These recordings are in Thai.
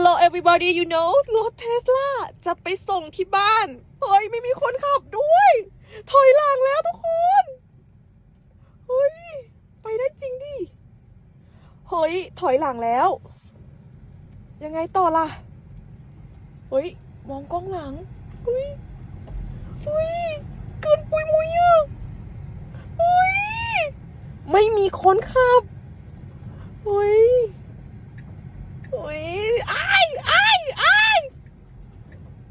Hello everybody you know รถเทสลาจะไปส่งที่บ้าน เฮ้ย ไม่มีคนขับด้วย ถอยหลังแล้วทุกคน เฮ้ย ไปได้จริงดิ เฮ้ย ถอยหลังแล้ว ยังไงต่อล่ะ เฮ้ย มองกล้องหลังเฮ้ยเฮ้ย เกินปุยมุยอะเฮ้ย ไม่มีคนขับ เฮ้ย เฮ้ย อ้ายอ้ายอ้าย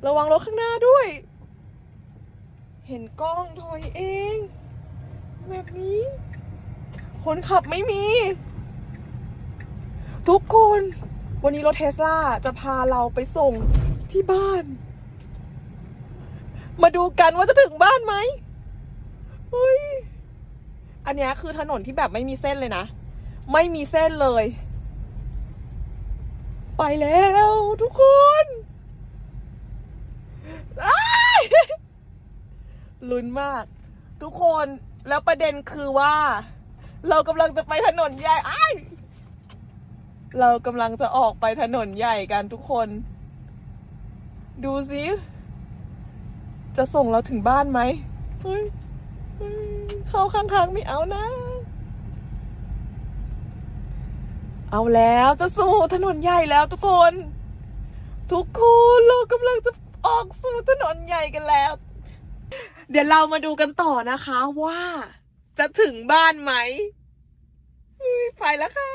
ระวังรถข้างหน้าด้วย เห็นกล้องถอยเอง แบบนี้ คนขับไม่มี ทุกคน วันนี้รถเทสลาจะพาเราไปส่งที่บ้าน มาดูกันว่าจะถึงบ้านไหมเฮ้ยอันนี้คือถนนที่แบบไม่มีเส้นเลยนะ ไม่มีเส้นเลย ไปแล้วทุกคนลุ้นมาก ทุกคนแล้วประเด็นคือว่า เรากำลังจะไปถนนใหญ่อ้ายเรากำลังจะออกไปถนนใหญ่กันทุกคน ดูสิจะส่งเราถึงบ้านไหมเฮ้ยเฮ้ยเข้าข้างทางไม่เอานะ เอาแล้วจะสู่ถนนใหญ่แล้วทุกคน ทุกคนเรากำลังจะออกสู่ถนนใหญ่กันแล้ว เดี๋ยวเรามาดูกันต่อนะคะว่า จะถึงบ้านไหมไปแล้วค่ะ